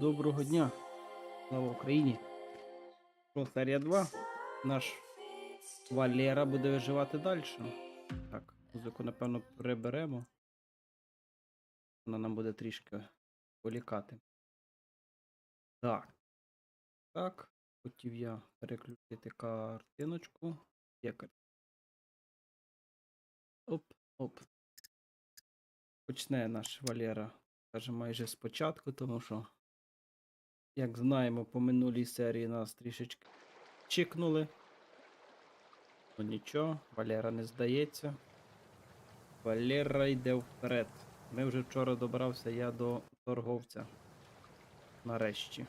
доброго дня. Слава Україні. Що, серія 2. Наш Валера буде виживати далі. Так, музику, напевно, приберемо. Вона нам буде трішки полікати. Так. Так. Хотів я переключити картиночку. Є кар- Оп, оп. Почне наш Валера. Каже, майже спочатку, тому що, як знаємо, по минулій серії нас трішечки чикнули. Ну нічого, Валера не здається. Валера йде вперед. Ми вже вчора добрався я до торговця. Нарешті.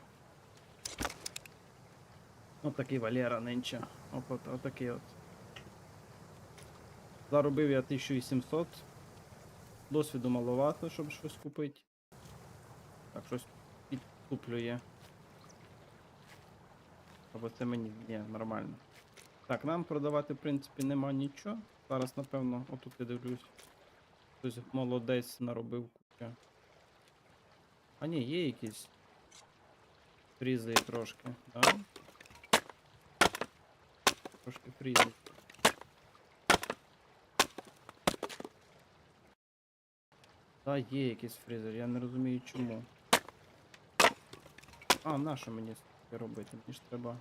От Валера нинче. Оп, от, отакий от. Заробив я 1800. Досвіду маловато, щоб щось купити. Так, щось підкуплює. Або це мені. Ні, нормально. Так, нам продавати, в принципі, нема нічого. Зараз, напевно, отут я дивлюсь. Хтось молодець наробив куча. А ні, є якісь фрізи трошки, так? Трошки фрізи. Та є якийсь фрізер, я не розумію чому. А, на що мені це робити? Мені ж треба.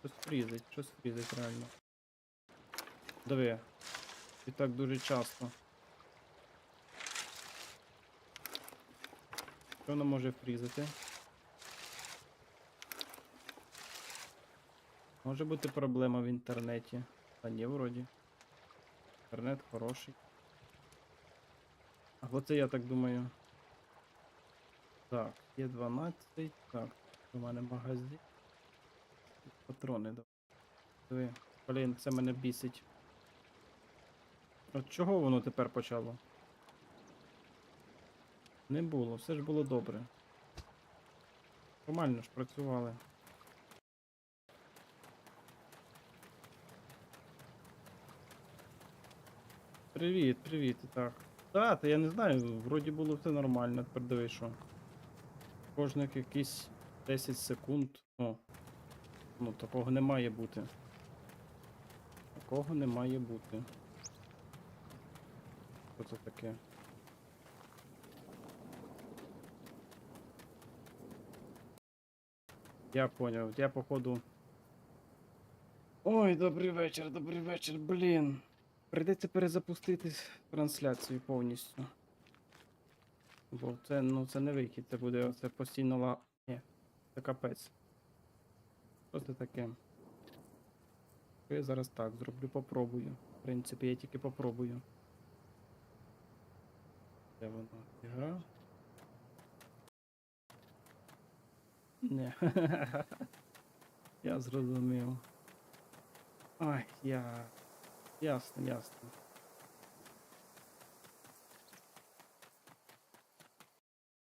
Щось фрізить, щось фрізить реально. Диви. І так дуже часто. Що воно може фрізити? Може бути проблема в інтернеті. А ні, вроді. Інтернет хороший. А оце я так думаю. Так, є 12. Так, у мене магазин. Патрони. Диви. Блін, це мене бісить. От чого воно тепер почало? Не було, все ж було добре. Нормально ж працювали. Привіт, привіт, так. Та, та я не знаю, вроді було все нормально, тепер диви, що. Кожних якісь 10 секунд. О. Ну, такого не має бути. Такого не має бути. Що це таке? Я поняв, я походу. Ой, добрий вечір, добрий вечір, блін. Прийдеться перезапустити трансляцію повністю. Бо це, ну, це не вихід, це буде це постійно ла. Ні, це капець. Що це таке? Я зараз так зроблю, попробую. В принципі, я тільки попробую. Де вона? Ігра? Не. я зрозумів. Ай, я. Ясно, ясно.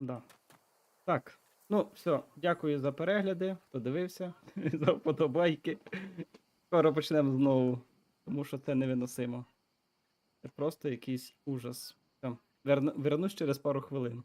Да. Так. Ну, все, дякую за перегляди, хто дивився, за вподобайки. Скоро почнемо знову, тому що це невиносимо. Це просто якийсь ужас. Верну- вернусь через пару хвилин.